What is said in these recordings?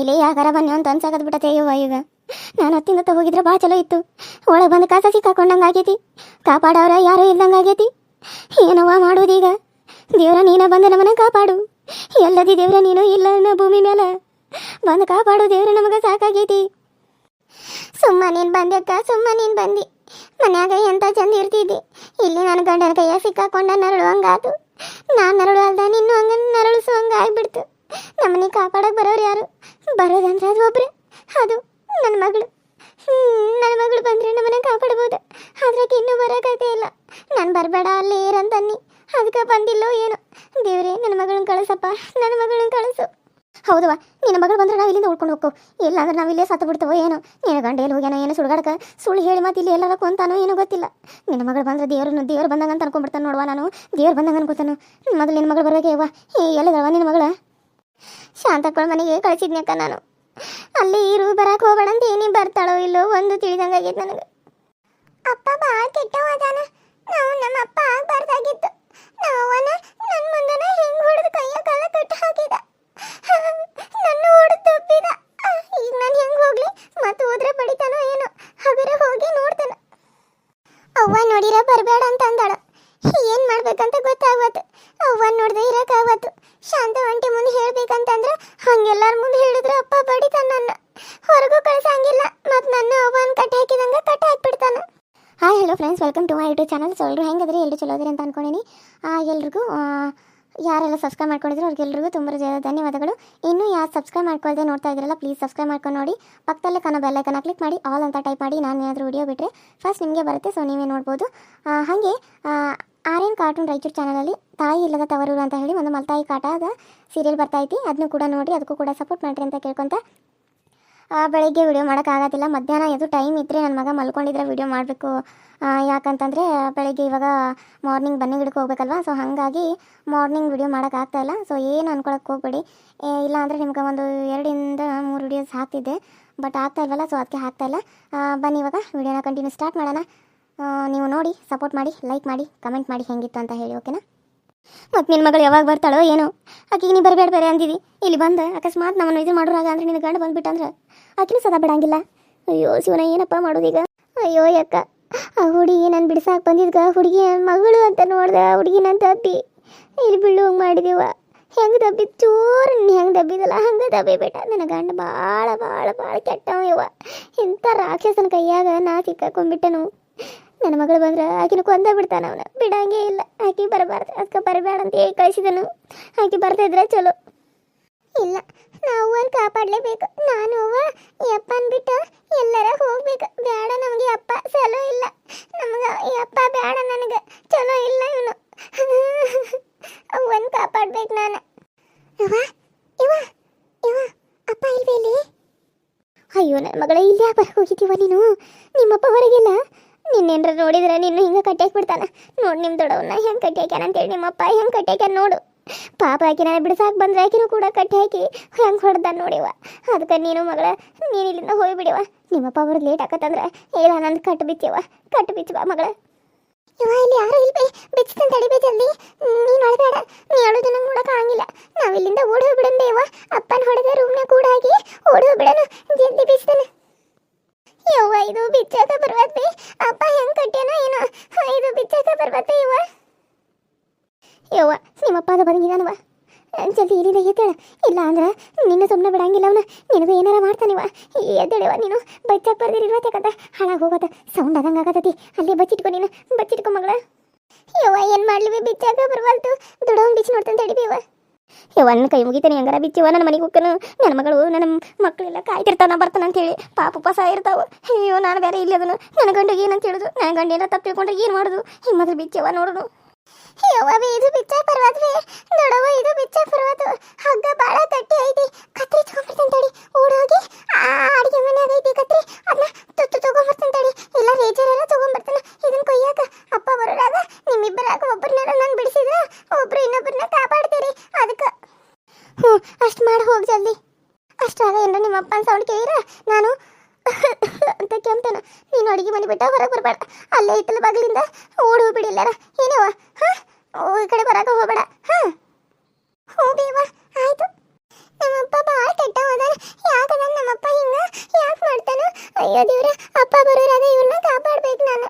ಇಲ್ಲಿ ಯಾಕಾರ ಬನ್ನಿ ಅಂತ ಅನ್ಸಾಕತ್ ಬಿಟ್ಟತೆ ಯವ್ವ ಈಗ. ನಾನು ಹತ್ತಿಂದ ಹೋಗಿದ್ರೆ ಬಾ ಚಲೋ ಇತ್ತು. ಒಳಗೆ ಬಂದು ಕಾಸ ಸಿಕ್ಕಾಕೊಂಡಂಗೆ ಆಗೈತಿ ಕಾಪಾಡವ್ರ ಯಾರೂ ಇಲ್ದಂಗೆ ಆಗೈತಿ ಏನವ್ವ ಮಾಡೋದೀಗ ದೇವ್ರ ನೀನ ಬಂದು ನಮ್ಮನ್ನ ಕಾಪಾಡು. ಎಲ್ಲದಿ ದೇವ್ರ ನೀನು ಇಲ್ಲ ಅನ್ನೋ ಭೂಮಿ ಮೇಲೆ ಬಂದು ಕಾಪಾಡು ದೇವ್ರ ನಮಗೆ ಸಾಕಾಗೈತಿ. ಸುಮ್ಮ ನೀನ್ ಬಂದಕ್ಕ ಸುಮ್ಮ ನೀನ್ ಬಂದಿ. ಮನ್ಯಾಗ ಎಂತ ಚಂದ ಇರ್ತಿದ್ದೆ. ಇಲ್ಲಿ ನನ್ನ ಗಂಡನ ಕೈಯ ಸಿಕ್ಕಾಕೊಂಡ ನರಳುವಂಗಾತು. ನಾನು ನರಳು ಅಲ್ದ ನಿನ್ನೂ ಹಂಗ ನರಳಿಸುವಂಗ ಆಗ್ಬಿಡ್ತು. ನಮ್ಮನೆ ಕಾಪಾಡಕ್ ಬರೋರು ಯಾರು? ಬರೋದಂದ್ರೆ ಅದು ಒಬ್ರೆ. ಅದು ನನ್ನ ಮಗಳು. ನನ್ನ ಮಗಳು ಬಂದ್ರೆ ನಮ್ಮನ್ನ ಕಾಪಾಡ್ಬೋದು. ಅದ್ರಾಗ ಇನ್ನೂ ಬರೋಕೈತೆ ಇಲ್ಲ. ನಾನು ಬರಬೇಡ, ಅಲ್ಲೇ ಇರಂತನ್ನಿ ಅದಕ್ಕೆ ಬಂದಿಲ್ಲೋ ಏನೋ. ದೇವ್ರೇ ನನ್ನ ಮಗಳನ್ನ ಕಳಿಸಪ್ಪ. ನನ್ನ ಮಗಳನ್ನ ಕಳಿಸು. ಹೌದವ್ವ, ನಿನ್ನ ಮಗಳು ಬಂದ್ರೆ ನಾವು ಇಲ್ಲಿಂದ ಉಳ್ಕೊಂಡು ಹೋಗ್ಕೋ. ಇಲ್ಲ ಅಂದ್ರೆ ನಾವು ಇಲ್ಲೇ ಸತ್ತು ಬಿಡ್ತವೋ ಏನೋ. ನಿನ್ನ ಗಂಡ ಎಲ್ಲಿ ಹೋಗ್ಯಾನೋ ಏನು ಸುಡುಗಾಡಕ. ಸುಳ್ಳು ಹೇಳಿ ಮತ್ತೆ ಇಲ್ಲಿ ಎಲ್ಲರ ಕೊಂತಾನೋ ಏನೋ ಗೊತ್ತಿಲ್ಲ. ನಿನ್ನ ಮಗಳು ಬಂದ್ರೆ ದೇವ್ರನ್ನ, ದೇವ್ರು ಬಂದಂಗ ಅಂತ ಅನ್ಕೊಂಡ್ಬಿಡ್ತಾನೆ ನೋಡುವ ನಾನು. ದೇವ್ರು ಬಂದಂಗ ಅನ್ಕೋತಾನು. ಮೊದಲು ನಿನ್ನ ಮಗಳು ಏ ಎಲ್ಲದವ ನಿನ್ನ ಮಗಳ? ಶಾಂತಕ್ಕಳ ಮನೆಗೆ ಕಳಿಸಿದ್ನಕ್ಕ ನಾನು. ಅಲ್ಲಿ ಇರು, ಬರಕ್ ಹೋಗೋಣ ಅಂತ ಏನೇ ಬರ್ತಾಳೋ ಇಲ್ಲೋ ಒಂದು ತಿಳಿದಂಗಾಗೈತೆ ನನಗೆ. ಅಪ್ಪ ಭಾಳ ಕೆಟ್ಟವಾದಾನ ನಾವು ನಮ್ಮ ಅಪ್ಪ ಆಗ್ಬಾರ್ದಾಗಿತ್ತು. ನಾವನ ನನ್ನ ಮುಂದನ ಹೆಂಗ್ ಹೊಡೆದು ಕೈಯ ಕಾಲ ಕಟ್ಟು ಹಾಕಿದ ನನ್ನ ಹೊಡೆದು ತಪ್ಪಿದ ಈಗ ನಾನು ಹೆಂಗ್ ಹೋಗ್ಲಿ ಮತ್ತೆ ಹೋದ್ರೆ ಬಡಿತಾನೋ ಏನೋ ಹಾಗಾದ್ರೆ ಹೋಗಿ ನೋಡ್ತಾನ ಅವ್ವ ನೋಡಿರ ಬರಬೇಡ ಅಂತ ಅಂದಾಳ ಏನ್ ಮಾಡ್ಬೇಕಂತ ಗೊತ್ತಾಗವತ್ತು ಅವ್ವ ನೋಡ್ದೆ ಇರಕ್ಕಾಗವತ್ತು ಶಾಂತ ಒಂಟಿ ಮುಂದೆ ಹೇಳ್ಬೇಕಂತಂದ್ರ ಹಂಗೆಲ್ಲಾರ ಮುಂದೆ ಹೇಳಿದ್ರೆ ಅಪ್ಪ ಬಡಿತಾನ ನನ್ನ ಹೊರಗೂ ಕಳ್ಸಂಗಿಲ್ಲ. ಮತ್ತು ನನ್ನ ಅವನ್ ಕಟ್ ಹಾಕಿದಂಗ cut ಹಾಕ್ಬಿಡ್ತಾನೆ. Hi hello friends welcome to my YouTube channel so ಎಲ್ಲರೂ ಹೆಂಗದ್ರಿ? ಎಲ್ಲರೂ ಚಲೋ ಅದ್ರಿ ಅಂತ ಅನ್ಕೊಂಡಿನಿ. ಆ, ಎಲ್ರಿಗೂ ಯಾರೆಲ್ಲ ಸಬ್ಸ್ಕ್ರೈಬ್ ಮಾಡ್ಕೊಂಡಿದ್ರು ಅವ್ರಿಗೆಲ್ರಿಗೂ ತುಂಬ ಧನ್ಯವಾದಗಳು. ಇನ್ನೂ ಯಾರು ಸಬ್ಸ್ಕ್ರೈಬ್ ಮಾಡ್ಕೊಳ್ಳದೆ ನೋಡ್ತಾ ಇದ್ರಲ್ಲ ಪ್ಲೀಸ್ ಸಬ್ಸ್ಕ್ರೈಬ್ ಮಾಡ್ಕೊಂಡು ನೋಡಿ. ಪಕ್ಕದಲ್ಲೇ ಬೆಲ್ಲ ಬೆಲ್ಲೈಕನ್ನ ಕ್ಲಿಕ್ ಮಾಡಿ ಆಲ್ ಅಂತ ಟೈಪ್ ಮಾಡಿ ನಾನು ಏನಾದರೂ ವಿಡಿಯೋ ಬಿಟ್ಟರೆ ಫಸ್ಟ್ ನಿಮಗೆ ಬರುತ್ತೆ ಸೊ ನೀವೇ ನೋಡ್ಬೋದು. ಹಾಗೆ ಆರ್ಯನ್ ಕಾರ್ಟೂನ್ ರಾಯಚೂರು ಚಾನಲಲ್ಲಿ ತಾಯಿ ಇಲ್ಲದ ತವರೂರು ಅಂತ ಹೇಳಿ ಒಂದು ಮಲ್ತಾಯಿ ಕಾಟದ ಸೀರಿಯಲ್ ಬರ್ತಾ ಬರ್ತೈತಿ ಅದನ್ನು ಕೂಡ ನೋಡಿ ಅದಕ್ಕೂ ಕೂಡ ಸಪೋರ್ಟ್ ಮಾಡಿರಿ ಅಂತ ಕೇಳ್ಕೊಂತ ಬೆಳಗ್ಗೆ ವೀಡಿಯೋ ಮಾಡೋಕ್ಕಾಗೋದಿಲ್ಲ. ಮಧ್ಯಾಹ್ನ ಎದು ಟೈಮ್ ಇದ್ದರೆ ನನ್ನ ಮಗ ಮಲ್ಕೊಂಡಿದ್ರೆ ವಿಡಿಯೋ ಮಾಡಬೇಕು. ಯಾಕಂತಂದರೆ ಬೆಳಿಗ್ಗೆ ಇವಾಗ ಮಾರ್ನಿಂಗ್ ಬನ್ನಿ ಗಿಡಕ್ಕೆ ಹೋಗ್ಬೇಕಲ್ವಾ? ಸೊ ಹಾಗಾಗಿ ಮಾರ್ನಿಂಗ್ ವಿಡಿಯೋ ಮಾಡೋಕ್ಕಾಗ್ತಾಯಿಲ್ಲ ಸೊ ಏನು ಅನ್ಕೊಳಕ್ಕೆ ಹೋಗ್ಬೇಡಿ. ಏ, ಇಲ್ಲ ಅಂದರೆ ನಿಮ್ಗೆ ಒಂದು ಎರಡಿಂದ ಮೂರು ವೀಡಿಯೋಸ್ ಹಾಕ್ತಿದ್ದೆ ಬಟ್ ಆಗ್ತಾ ಇಲ್ವಲ್ಲ? ಸೊ ಅದಕ್ಕೆ ಹಾಕ್ತಾಯಿಲ್ಲ ಬನ್ನಿ ಇವಾಗ ವೀಡಿಯೋನ ಕಂಟಿನ್ಯೂ ಸ್ಟಾರ್ಟ್ ಮಾಡೋಣ. ನೀವು ನೋಡಿ ಸಪೋರ್ಟ್ ಮಾಡಿ ಲೈಕ್ ಮಾಡಿ ಕಮೆಂಟ್ ಮಾಡಿ ಹೆಂಗಿತ್ತು ಅಂತ ಹೇಳಿ ಓಕೆನಾ ಮತ್ತು ನಿನ್ನ ಮಗಳು ಯಾವಾಗ ಬರ್ತಾಳೋ ಏನೋ. ಆಕೆಗೆ ನೀ ಬರಬೇಡ ಬೇರೆ ಅಂದಿದ್ದಿ ಇಲ್ಲಿ ಬಂದು ಅಕಸ್ಮಾತ್ ನಮ್ಮನ್ನು ಇದು ಮಾಡೋರಾಗ ಅಂದರೆ ನಿನ್ನ ಗಂಡ ಬಂದ್ಬಿಟ್ಟಂದ್ರೆ ಆಕಿನೂ ಸದಾ ಬಿಡಂಗಿಲ್ಲ. ಅಯ್ಯೋ, ಶಿವನ ಏನಪ್ಪ ಮಾಡೋದೀಗ ಅಯ್ಯೋ ಯಕ್ಕ ಆ ಹುಡುಗಿ ನಾನು ಬಿಡ್ಸಾಕ್ ಬಂದಿದ್ಗ ಹುಡುಗಿ ಮಗಳು ಅಂತ ನೋಡ್ದೆ ಆ ಹುಡುಗಿ ನನ್ನ ತಪ್ಪಿ ಇಲ್ಲಿ ಬೀಳುವಂಗೆ ಮಾಡಿದೀವ. ಹೆಂಗೆ ದಬ್ಬಿ? ಚೂರು ಹೆಂಗೆ ದಬ್ಬಿದಲ್ಲ, ಹಂಗೆ ಬೇಟ. ನನ್ನ ಗಂಡ ಭಾಳ ಭಾಳ ಭಾಳ ಕೆಟ್ಟವ ಇವ ಇಂಥ ರಾಕ್ಷಸನ ಕೈಯಾಗ ನಾ ಸಿಕ್ಕಾಕೊಂಡ್ಬಿಟ್ಟನು. ನನ್ನ ಮಗಳು ಬಂದ್ರೆ ಆಕಿನ ಕೊಂದ ಬಿಡ್ತಾನ ಅವನು. ಬಿಡಂಗೇ ಇಲ್ಲ. ಆಕಿ ಬರಬಾರ್ದು. ಅದಕ್ಕೆ ಬರಬೇಡ ಅಂತ ಹೇಳಿ ಕಳಿಸಿದನು. ಆಕಿ ಬರ್ತಿದ್ರೆ ಚಲೋ. ಇಲ್ಲ, ನಾವು ಒಂದು ಕಾಪಾಡಲೇಬೇಕು. ನಾನು ಅವ್ವ ಯಪ್ಪ ಅಂದ್ಬಿಟ್ಟು ಬಿಟ್ಟು ಎಲ್ಲರ ಹೋಗ್ಬೇಕು. ಬೇಡ ನಮಗೆ ಅಪ್ಪ ಚಲೋ ಇಲ್ಲ. ನಮಗೆ ಈ ಅಪ್ಪ ಬೇಡ ನನಗೆ. ಚಲೋ ಇಲ್ಲ ಇವನು. ಅವನ್ ಕಾಪಾಡ್ಬೇಕು ನಾನು. ಅಪ್ಪ ಇಲ್ವೇ ಅಯ್ಯೋ ನನ್ನ ಮಗಳ, ಇಲ್ಲಿ ಯಾಕೆ ಹೋಗಿದ್ದೀವ ನೀನು? ನಿಮ್ಮಪ್ಪ ಹೊರಗಿಲ್ಲ. ನಿನ್ನೇನ್ರ ನೋಡಿದ್ರೆ ನಿನ್ನ ಹಿಂಗೆ ಕಟ್ಟಾಕಿ ಬಿಡ್ತಾನೆ ನೋಡಿ ನಿಮ್ಮ ದೊಡ್ಡವನ್ನ ಹೆಂಗೆ ಕಟ್ಟಿ ಹಾಕ್ಯಾನ ಅಂತೇಳಿ ನಿಮ್ಮಪ್ಪ ಹೆಂಗೆ ಕಟ್ಟಾಕ್ಯಾನ ನೋಡು. ಪಾಪ ಆಕಿ ನಾನು ಬಿಡಿಸಾಕ್ ಬಂದ್ರೆ ಆಕಿನೂ ಕೂಡ ಕಟ್ಟಿ ಹಾಕಿ ಹೆಂಗೆ ಹೊಡೆದ ನೋಡಿವ ಅದಕ್ಕೆ ನೀನು ಮಗಳ, ನೀನು ಇಲ್ಲಿಂದ ಹೋಗ್ಬಿಡಿವ ನಿಮ್ಮಪ್ಪ ಅವ್ರು ಲೇಟ್ ಆಕತ್ತಂದ್ರೆ ಇಲ್ಲ ನಂದು ಕಟ್ಟು ಬಿಚ್ಚಿವ ಕಟ್ಟು ಬಿಚ್ಚುವ ಮಗಳ. ಇವ ಇಲ್ಲಿ ಯಾರು ಇಲ್ಲಿ ಬಿಚ್ಚಿ ತಡಿಬೇ ನೀನು ಅಳಬೇಡ ನೀ ಅಳೋದು ನಂಗೆ ನೋಡಕ್ಕೆ ಆಗಿಲ್ಲ ನಾವು ಇಲ್ಲಿಂದ ಓಡಿ ಹೋಗ್ಬಿಡನ್ ಬೇವ ಅಪ್ಪನ ಹೊಡೆದ ರೂಮ್ನಾಗ ಕೂಡ ಹಾಕಿ ಓಡಿ ಹೋಗ್ಬಿಡನು ಜಲ್ದಿ ಬಿಚ್ತಾನೆ ಯವ್ವ ಇದು ಬಿಚ್ಚಾಕ ಬರ್ಬಾರ್ದು ಅಪ್ಪ ಹೆಂಗ್ ಕಟ್ಯಾನ ಏನೋ ಹ, ಇದು ಬಿಚ್ಚಾಕ ಬರ್ಬಾರ್ದು ಯವ್ವ ಯವ್ವ ನಿಮ್ಮಪ್ಪ ಅದು ಬಂದಿದ್ದಾನವ ಇಲ್ಲಿಂದ ಎದ್ದೇಳ. ಇಲ್ಲ ಅಂದ್ರೆ ನಿನ್ನ ಸುಮ್ಮನೆ ಬಿಡಂಗಿಲ್ಲ ಅವನ. ನಿನಗೂ ಏನಾರ ಮಾಡ್ತಾನಿವ ಎದ್ದೇಳವ ನೀನು. ಬಚ್ಚಾಕ್ ಬರ್ದಿರಿರ್ಬೇಕಂತ ಹಾಳಾಗಿ ಹೋಗತ್ತ ಸೌಂಡ್ ಆದಂಗೆ ಆಗತತಿ. ಅಲ್ಲಿ ಬಚ್ಚಿಟ್ಕೊ ನೀನು. ಬಚ್ಚಿಟ್ಕೊ ಮಗಳ. ಯವ್ವ, ಏನು ಮಾಡ್ಲಿವಿ ಬಿಚ್ಚಾಕ ಬರ್ಬಾರ್ದು ದುಡೋಂಗ್ ಬಿಚ್ಚಿ ನೋಡ್ತಾನೆ ತಡಿಬೇವ ಯವ್ವ. ನನ್ನ ಕೈ ಮುಗಿತಾನೆ ಹೆಂಗಾರ ಬಿಚ್ಚಿವ ನನ್ನ ಮನೆಗೆ ಹೋಗ್ಕನು. ನನ್ನ ಮಗಳು, ನನ್ನ ಮಕ್ಕಳೆಲ್ಲ ಕಾಯ್ತಿರ್ತಾನ ಬರ್ತಾನ ಅಂತೇಳಿ ಪಾಪ ಉಪವಾಸ ಇರ್ತಾವ. ಅಯ್ಯೋ, ನಾನು ಬೇರೆ ಇಲ್ಲಿ ಅದನ್ನು ನನ್ನ ಗಂಡಿಗೆ ಏನಂತ ಹೇಳುದು? ನನ್ನ ಗಂಡ ಏನಾರ ತಪ್ಪು ತಿಳ್ಕೊಂಡ್ರೆ ಏನು ಮಾಡೋದು ಹಿಂಗೆ ಬಿಚ್ಚವ ನೋಡೋಣ ಯವ್ವ ಬಿ ಇದು ಬಿಚ್ಚಾಕ ರೀ ದೊಡವ ಇದು ಬಿಚ್ಚ ಪರ್ವತ. ಹಗ್ಗ ಬಾಳ ಗಟ್ಟಿ ಐತಿ. ಕತ್ರಿ ತಗೊಂಡ್ಬರ್ತೇನೆ ತಡಿ. ಓಡೋಗಿ ಆ ಅಡಿಗೆ ಮನ್ಯಾಗ ಐತಿ ಕತ್ರಿ. ಅದನ್ನ ತುತ್ತು ತಗೊಂಡ್ಬರ್ತೇನೆ ತಡಿ. ಇಲ್ಲ ರೇಜರ್ ಎಲ್ಲ ತಗೊಂಡ್ಬರ್ತಾನ. ಇದನ್ನ ಕೊಯ್ಯಾಕ ಅಪ್ಪ ಬರೋರಾಗ ನಿಮ್ಮಿಬ್ಬರಾಗ ಒಬ್ಬರನ್ನ ನಾನು ಬಿಡಿಸಿದ್ರ ಒಬ್ರು ಇನ್ನೊಬ್ಬರನ್ನ ಕಾಪಾಡ್ತೀರಿ. ಅದಕ್ಕೆ ಹ್ಞೂ, ಅಷ್ಟು ಮಾಡಿ, ಹೋಗಿ ಜಲ್ದಿ. ಅಷ್ಟಾಗ ಏನ್ರ ನಿಮ್ಮ ಅಪ್ಪನ ಸೌಂಡ್ ಕೇಳಿರ? ನಾನು ಅಂತ ಕೆಮ್ತಾನ ನೀನು ಅಡಿಗೆ ಮನೆ ಬಿಟ್ಟ ಹೊರಗೆ ಬರಬೇಡ ಅಲ್ಲೇ ಇತ್ತಲ್ಲ ಬಾಗಿಲಿಂದ ಓಡಿ ಹೋಗ್ಬಿಡಿಲ್ಲಾರ ಏನವ ಹಾಂ ಈ ಕಡೆ ಬರಕ ಹೋಗ್ಬೇಡ ಹಾಂ ಹೋಗಿವ ಆಯ್ತು ನಮ್ಮಪ್ಪ ಭಾಳ ಕೆಟ್ಟವ ಅದಾನ ಅಯ್ಯೋ ದೇವ್ರ ಅಪ್ಪ ಬರೋರಾಗ ಇವ್ರನ್ನ ಕಾಪಾಡ್ಬೇಕು ನಾನು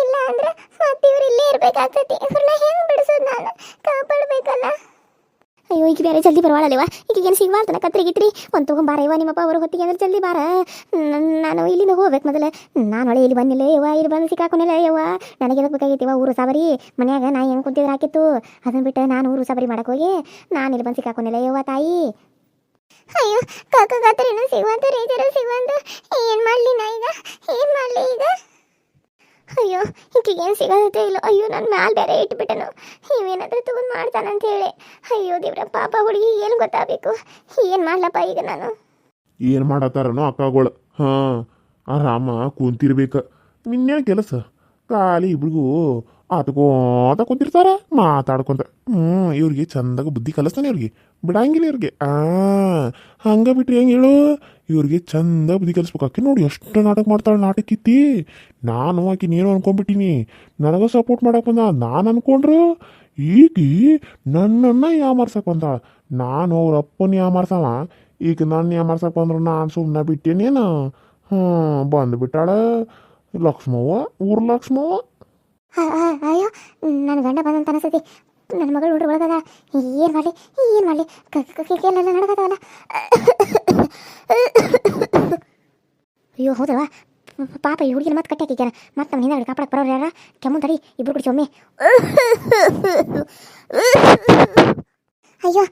ಇಲ್ಲ ಅಂದ್ರೆ ಮತ್ತೆ ಇವ್ರು ಇಲ್ಲೇ ಇರ್ಬೇಕಾಗ್ತೈತಿ ಇವ್ರನ್ನ ಹೆಂಗ್ ಬಿಡಿಸೋದು ನಾನು ಕಾಪಾಡ್ಬೇಕಲ್ಲ ಅಯ್ಯೋ ಈಗ ಬೇರೆ ಜಲ್ದಿ ಬರವಾಳಲ್ವ ಈಗ ಏನು ಸಿಗ್ವಾಳ್ತನ ಕತ್ರಿ ಗಿತ್ರಿ? ಒಂದು ತೊಗೊಂಬಾರ ಇವ ನಿಮ್ಮಪ್ಪ ಅವ್ರ ಹೊತ್ತಿಗೆ ಅಂದ್ರೆ ಜಲ್ದಿ ಬಾರ. ನಾನು ಇಲ್ಲಿಂದ ಹೋಗ್ಬೇಕು ಮೊದಲ. ನಾನು ಇಲ್ಲಿ ಬಂದಿಲ್ಲ ಯವ್ವ, ಇಲ್ಲಿ ಬಂದು ಸಿಕ್ಕಾಕೊಂಡಿಲ್ಲ ಯವ್ವ. ನನಗೆ ಎದಕ್ಕೆ ಬೇಕಾಗಿತ್ತು ಊರು ಸಾಬರಿ? ಮನ್ಯಾಗ ನಾ ಹೆಂಗೆ ಕುಂತಿದ್ರೆ ಹಾಕಿತ್ತು? ಅದನ್ನ ಬಿಟ್ಟು ನಾನು ಊರು ಸಾಬರಿ ಮಾಡಕ್ಕೆ ಹೋಗಿ, ನಾನು ಇಲ್ಲಿ ಬಂದು ಸಿಕ್ಕಾಕೊಂಡಿಲ್ಲ ಯವ್ವ ತಾಯಿ. ಅಯ್ಯೋ, ಕಾಕ ಗಾತ್ರೇನು ಸಿಗುವಂತ ರೈತರು ಸಿಗುವಂತ. ಏನು ಮಾಡಲಿ ನಾ ಈಗ ಏನು ಮಾಡಲಿ ಈಗ? ಅಯ್ಯೋ ಏನು ಸಿಗೋದೈತೆ ಇಲ್ಲ? ಅಯ್ಯೋ, ನಾನು ಮ್ಯಾಲ ಬೇರೆ ಇಟ್ಬಿಟ್ಟನು. ಇವೇನಾದ್ರೂ ತಗೊಂಡು ಮಾಡ್ತಾನಂತ ಹೇಳಿ. ಅಯ್ಯೋ, ದೇವ್ರ ಪಾಪ ಹುಡುಗಿ ಏನು ಗೊತ್ತಾಗಬೇಕು? ಏನು ಮಾಡ್ಲಪ್ಪ ಈಗ ನಾನು? ಏನು ಮಾಡತ್ತಾರನೋ ಅಕ್ಕಗಳು? ಹಾಂ ಆರಾಮ ಕುಂತಿರ್ಬೇಕು. ನಿನ್ನೇನು ಕೆಲಸ? ಖಾಲಿ ಇಬ್ರಿಗೂ ಆತ್ಕೋತ ಕುಂತಿರ್ತಾರ ಮಾತಾಡ್ಕೊಂತ ಹ್ಞೂ ಇವ್ರಿಗೆ ಚಂದಾಗ ಬುದ್ಧಿ ಕಲಿಸ್ತಾನೆ ಇವ್ರಿಗೆ. ಬಿಡಂಗಿಲ್ಲ ಇವ್ರಿಗೆ. ಆ, ಹಂಗೆ ಬಿಟ್ರಿ ಹೆಂಗೆ ಹೇಳು? ಇವ್ರಿಗೆ ಚಂದ ಬುದ್ಧಿ ಕಲಿಸ್ಬೇಕು. ನೋಡಿ ಎಷ್ಟು ನಾಟಕ ಮಾಡ್ತಾಳೆ ನಾಟಕ ಇತ್ತಿ ನಾನು ಆಕಿ ನೀನು ಅನ್ಕೊಂಡ್ಬಿಟ್ಟಿನಿ ನನಗೆ ಸಪೋರ್ಟ್ ಮಾಡಕ್ಕೆ ಬಂದ. ನಾನು ಅನ್ಕೊಂಡ್ರು ಈಗಿ ನನ್ನನ್ನು ಯಾಮಾರ್ಸಕ್ಕೆ ಬಂದಾಳ. ನಾನು ಅವ್ರ ಅಪ್ಪನ ಯಾಮಾರ್ಸವ. ಈಗ ನನ್ನ ಯಾಮಾರ್ಸಕ್ಕೆ ಬಂದ್ರು ನಾನು ಸುಮ್ಮನೆ ಬಿಟ್ಟೇನೇನು? ಹ್ಞೂ ಬಂದುಬಿಟ್ಟಾಳ ಲಕ್ಷ್ಮವ್ವ, ಊರ್ ಲಕ್ಷ್ಮವ್ವ. ಅಯ್ಯೋ, ನನ್ನ ಗಂಡ ಬಂದಂತ ಅನಿಸ್ತೈತಿ. ನನ್ನ ಮಗಳು ನೋಡ್ರಿ ಒಳಗದ. ಏನು ಮಾಡಲಿ ಏನು ಮಾಡಲಿ? ಕಿಟಕಿಯಲ್ಲೆಲ್ಲ ನಡಗದವಲ್ಲ ಅಯ್ಯೋ, ಹೌದಲ್ವಾ? ಪಾಪ ಈ ಹುಡುಗಿನ ಮತ್ತೆ ಕಟ್ಟಾಕಿಕ್ಯಾರ ಮತ್ತೆ ನಮ್ಮ ಹಿಂದೆ ಕಾಪಾಡಕ್ಕೆ ಬರೋರು ಯಾರ? ಕೆಮ್ಮು ತಡಿ, ಇಬ್ರು ಕುಡಿಸಿ ಒಮ್ಮೆ. ಅಯ್ಯೋ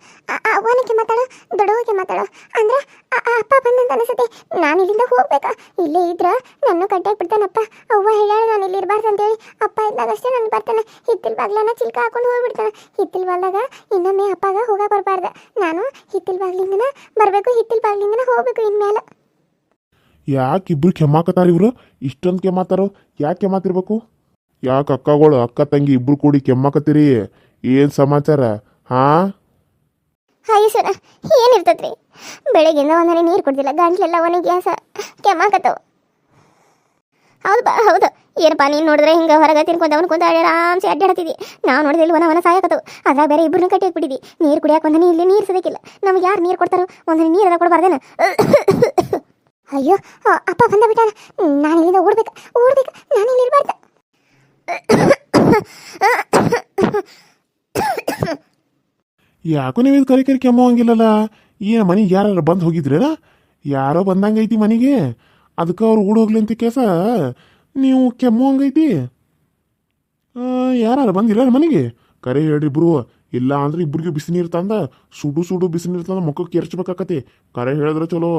ಅವನಿಗೆ ಮಾತಾಡೋ ದೊಡ್ಡವಕ್ಕೆ ಮಾತಾಡೋ. ಅಂದ್ರೆ ಅಪ್ಪ ಬಂದಂತ ಅನಿಸುತ್ತೆ. ನಾನು ಇಲ್ಲಿಂದ ಹೋಗ್ಬೇಕಾ? ಇಲ್ಲೇ ಇದ್ರ ನನ್ನ ಕಟ್ಟಾಗಿ ಬಿಡ್ತಾನಪ್ಪ. ಅವ್ವ ಹೇಳ ನಾನು ಇಲ್ಲಿ ಇರಬಾರ್ದು ಅಂತೇಳಿ. ಅಪ್ಪ ಇದ್ದಾಗಷ್ಟೇ ನಾನು ಬರ್ತಾನೆ. ಹಿತ್ತಿಲ್ ಬಾಗ್ಲನ್ನ ಚಿಲ್ಕ ಹಾಕೊಂಡು ಹೋಗ್ಬಿಡ್ತಾನೆ. ಹಿತ್ತಿಲ್ ಬಾಗ್ಲಾಗ ಇನ್ನೊಮ್ಮೆ ಅಪ್ಪಾಗ ಹೋಗ ಬರಬಾರ್ದು. ನಾನು ಹಿತ್ತಿಲ್ ಬಾಗ್ಲಿಂದನ ಬರಬೇಕು, ಹಿತ್ತಿಲ್ ಬಾಗ್ಲಿಂದನ ಹೋಗ್ಬೇಕು ಇನ್ಮೇಲೆ. ಯಾಕೆ ಇಬ್ರು ಕೆಮ್ಮಾಕತಾರ ಇವರು? ಇಷ್ಟೊಂದು ಕೆಮ್ಮಾತಾರೋ? ಯಾಕೆ ಕೆಮ್ಮಾತಿರ್ಬೇಕು? ಯಾಕೆ ಅಕ್ಕಗಳು, ಅಕ್ಕ ತಂಗಿ ಇಬ್ರು ಕೂಡಿ ಕೆಮ್ಮಾಕತ್ತೀರಿ? ಏನು ಸಮಾಚಾರ? ಹಾಂ? ಹಾಯ್ ಸರ ಏನಿರ್ತದ್ರಿ? ಬೆಳಗ್ಗೆಯಿಂದ ಒಂದನೆ ನೀರು ಕುಡ್ದಿಲ್ಲ, ಗಂಟ್ಲೆಲ್ಲ ಒಣಗಿ ಗ್ಯಾಸ ಕೆಮ್ಮಾಕತ್ತವು. ಹೌದು ಬಾ, ಹೌದು. ಏನಪ್ಪ, ನೀನು ನೋಡಿದ್ರೆ ಹಿಂಗೆ ಹೊರಗೆ ತಿನ್ಕೊಂತ ಅವ್ನು ಕುಂತ ಆರಾಮ್ಸೆ ಅಡ್ಡಾಡ್ತಿದ್ದಿ ನಾವು ನೋಡಿದ್ರೆ ಇಲ್ಲಿ ಒನವನ ಸಾಯಕತ್ತವು. ಅದ್ರಾಗ ಬೇರೆ ಇಬ್ಬರನ್ನ ಕಟ್ಟಿ ಹಾಕ್ಬಿಟ್ಟಿದ್ದಿ ನೀರು ಕುಡಿಯಾಕ ಒಂದನಿ ಇಲ್ಲಿ ನೀರು ಸದಕ್ಕಿಲ್ಲ ನಮ್ಗೆ ಯಾರು ನೀರು ಕೊಡ್ತಾರೋ ಒಂದನಿ ನೀರು ಅದ ಕೊಡಬಾರ್ದೇನ? ಅಯ್ಯೋ ಅಪ್ಪ ಬಂದ ಬಿಟ್ಟಾನ. ನಾನು ಇಲ್ಲಿಂದ ಓಡ್ಬೇಕು ಓಡ್ಬೇಕು, ನಾನು ಇಲ್ಲಿ ಇರಬಾರ್ದು ಯಾಕೋ ನೀವು ಇದು ಕರಿ ಕರಿ ಕೆಮ್ಮೋಂಗಿಲ್ಲಲ್ಲ ಏನು ಮನೆಗೆ ಯಾರು ಬಂದು ಹೋಗಿದ್ರೇನ? ಯಾರೋ ಬಂದಂಗೈತಿ ಮನೆಗೆ. ಅದಕ್ಕೆ ಅವ್ರು ಓಡ್ ಹೋಗ್ಲಿ ಅಂತ ಕೇಸ, ನೀವು ಕೆಮ್ಮೋಂಗೈತಿ ಯಾರು ಬಂದಿಲ್ಲ ಮನೆಗೆ? ಕರೆ ಹೇಳ್ರಿ ಇಬ್ರು ಇಲ್ಲ ಅಂದ್ರೆ ಇಬ್ರಿಗೆ ಬಿಸಿ ನೀರು ತಂದ, ಸುಡು ಸುಡು ಬಿಸಿ ನೀರು ತಂದ ಮುಖಕ್ಕೆ ಎರ್ಚ್ಬೇಕಾಕತಿ. ಕರೆ ಹೇಳಿದ್ರೆ ಚಲೋ,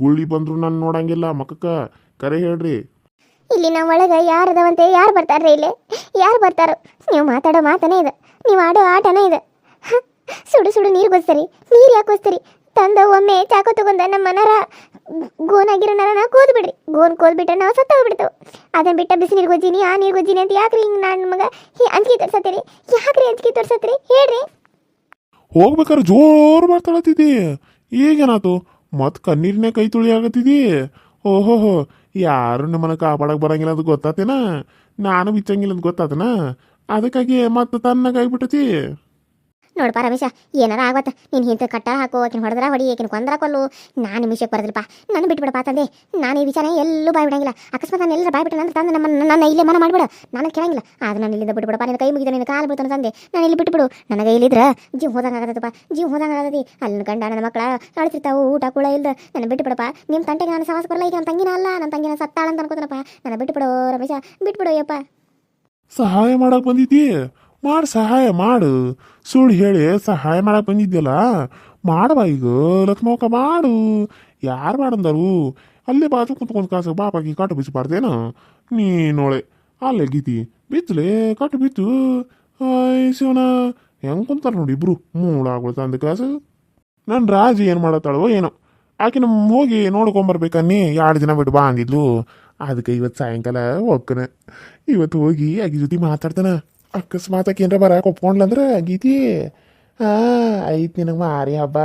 ಗುಳ್ಳಿ ಬಂದ್ರು ನಾನು ನೋಡಂಗಿಲ್ಲ ಮುಖಕ್ಕೆ ಕರೆ ಹೇಳ್ರಿ. ಇಲ್ಲಿ ನಮ್ಮ ಯಾರು ಅದಾವಂತೆ? ಯಾರು ಬರ್ತಾರ್ರಿ ಇಲ್ಲಿ? ಯಾರು ಬರ್ತಾರೋ? ನೀವು ಮಾತಾಡೋ ಮಾತನೇ ಇದೆ. ನೀವು ಆಡೋ ಆಟನೇ ಇದೆ. ಸುಡು ಸುಡು ನೀರು ಗೊಸ್ತೀರಿ ನೀರು ಯಾಕೆ ತಂದ ಒಮ್ಮೆ ಚಾಕು ತಗೊಂಡ ನಮ್ಮ ನರ ಗೋನಾಗಿರೋ ನರನ ಕೋದ್ ಬಿಡ್ರಿ ಗೋನ್ ಕೋದ್ ಬಿಟ್ರೆ ನಾವು ಸತ್ತ ಹೋಗ್ಬಿಡ್ತೇವೆ. ಅದನ್ನ ಬಿಟ್ಟ ಬಿಸಿ ನೀರು ಗೊಜ್ಜಿನಿ, ಆ ನೀರು ಗೊಜ್ಜಿನಿ ಅಂತ ಯಾಕ್ರಿ ಹಿಂಗೆ ನಾನು ನಮಗೆ ಅಂಜಿಕೆ ತೋರ್ಸತ್ತೀರಿ? ಯಾಕ್ರಿ ಅಂಜಿಕೆ ತೋರ್ಸತ್ತೀರಿ? ಹೇಳ್ರಿ. ಹೋಗ್ಬೇಕಾದ್ರೆ ಜೋರು ಮಾತಾಡತ್ತಿದ್ದಿ ಈಗೇನಾತು? ಮತ್ ಕಣ್ಣೀರಿನ ಕೈ ತುಳಿ ಆಗತ್ತಿದ್ದಿ ಓಹೋಹೋ, ಯಾರು ನಿಮ್ಮನ್ನ ಕಾಪಾಡಕ್ಕೆ ಬರಂಗಿಲ್ಲ ಅಂತ ಗೊತ್ತಾತೇನಾ? ನಾನು ಬಿಚ್ಚಂಗಿಲ್ಲ ಅಂತ ಗೊತ್ತಾತನಾ? ಅದಕ್ಕಾಗಿ ಮತ್ತೆ ತನ್ನಗಾಗ್ಬಿಟ್ಟತಿ ನೋಡಪ್ಪ ರಮೇಶ, ಏನಾರ ಆಗತ್ತ ನೀನು ಹಿಂತ ಕಟ್ಟ ಹಾಕು, ಆಕಿನ ಹೊಡೆದ್ರ ಹೊಡಿ, ಆಕಿನ ಕೊಂದ್ರ ಕೊಲ್ಲು. ನಾನು ನಿಮಿಷಕ್ಕೆ ಬರೋದಿಲ್ಲಪ್ಪ ನಾನು ಬಿಟ್ಬಿಡಪ್ಪ ತಂದೆ. ನಾನು ಈ ವಿಚಾರ ಎಲ್ಲೂ ಬಾಯ್ ಬಿಡಂಗಿಲ್ಲ. ಅಕಸ್ಮಾತ್ ನಾನು ಎಲ್ಲರ ಬಾಯ್ ಬಿಟ್ಟು ತಂದೆ ನಮ್ಮ ನನ್ನ ಇಲ್ಲೇ ಮನ ಮಾಡ್ಬಿಡ. ನಾನು ಕೇಳಂಗಿಲ್ಲ. ಆದ್ರೆ ನಾನು ಇಲ್ಲಿಂದ ಬಿಟ್ಬಿಡಪ್ಪ ನಿನ್ನ ಕೈ ಮುಗಿದ ನಿನ್ನ ಕಾಲು ಬಿಡ್ತಾನೆ ತಂದೆ. ನಾನು ಇಲ್ಲಿ ಬಿಟ್ಬಿಡು ನನಗೆ ಇಲ್ಲಿದ್ರ ಜೀವ ಹೋದಂಗೆ ಆಗತ್ತಪ್ಪ. ಜೀವ ಹೋದಂಗೆ ಆಗತ್ತತಿ ಅಲ್ಲಿ ಗಂಡ ನನ್ನ ಮಕ್ಕಳ ಅಳ್ತಿರ್ತಾವು. ಊಟ ಕೂಡ ಇಲ್ದ. ನನ್ನ ಬಿಟ್ಬಿಡಪ್ಪ ನಿಮ್ಮ ತಂಟೆಗೆ ನಾನು ಸಾಹಸ ಬರಲ್ಲ ಈಗ ನನ್ನ ತಂಗಿನ ಅಲ್ಲ. ನನ್ನ ತಂಗಿನ ಸತ್ತಾಳ ಅಂತ ಅನ್ಕೋತಾನಪ್ಪ. ನನ್ನ ಬಿಟ್ಬಿಡು ರಮೇಶ. ಬಿಟ್ಬಿಡು ಯಪ್ಪ ಸಹಾಯ ಮಾಡಕ್ ಬಂದಿದ್ದಿ? ಮಾಡು ಸಹಾಯ ಮಾಡು. ಸುಳ್ಳು ಹೇಳಿ ಸಹಾಯ ಮಾಡಕ್ ಬಂದಿದ್ಯಲ್ಲ? ಮಾಡಬಾ ಈಗ ಲಕ್ಷ್ಮಕ್ಕ ಮಾಡು. ಯಾರು ಮಾಡಂದರು? ಅಲ್ಲೇ ಬಾಜು ಕುತ್ಕೊಂಡು ಕಾಸು ಬಾಪಾಗಿ ಕಾಟು ನೀ ನೀನೊಳೆ ಅಲ್ಲೇ ಗೀತಿ ಬಿತ್ತಲೆ ಕಟ್ಟು ಬಿತ್ತು. ಶಿವನ, ಹೆಂಗ್ ಕುಂತಾರ ನೋಡಿ ಇಬ್ರು? ಮೂಳಾಗ್ಬಿಡ್ತ ಅಂದ ಕಾಸು. ನನ್ನ ರಾಜ ಏನು ಮಾಡತ್ತಾಳೋ ಏನೋ. ಆಕೆ ನಮ್ಮ ಹೋಗಿ ನೋಡ್ಕೊಂಬರ್ಬೇಕನ್ನಿ ಎರಡು ದಿನ ಬಿಟ್ಟು ಬಾ ಅಂದಿದ್ಲು ಅದಕ್ಕೆ ಇವತ್ತು ಸಾಯಂಕಾಲ ಹೋಗ್ಕನ ಇವತ್ತು ಹೋಗಿ ಆಕೆ ಜೊತೆ ಮಾತಾಡ್ತಾನ. ಅಕಸ್ಮಾತ್ ಏನಾರ ಬರಕ್ಕೆ ಒಪ್ಕೊಂಡ್ಲಂದ್ರೆ ಗೀತಿ ಹಾಂ ಐತ್ ನಿನಗೆ ಮಾರಿ ಹಬ್ಬ.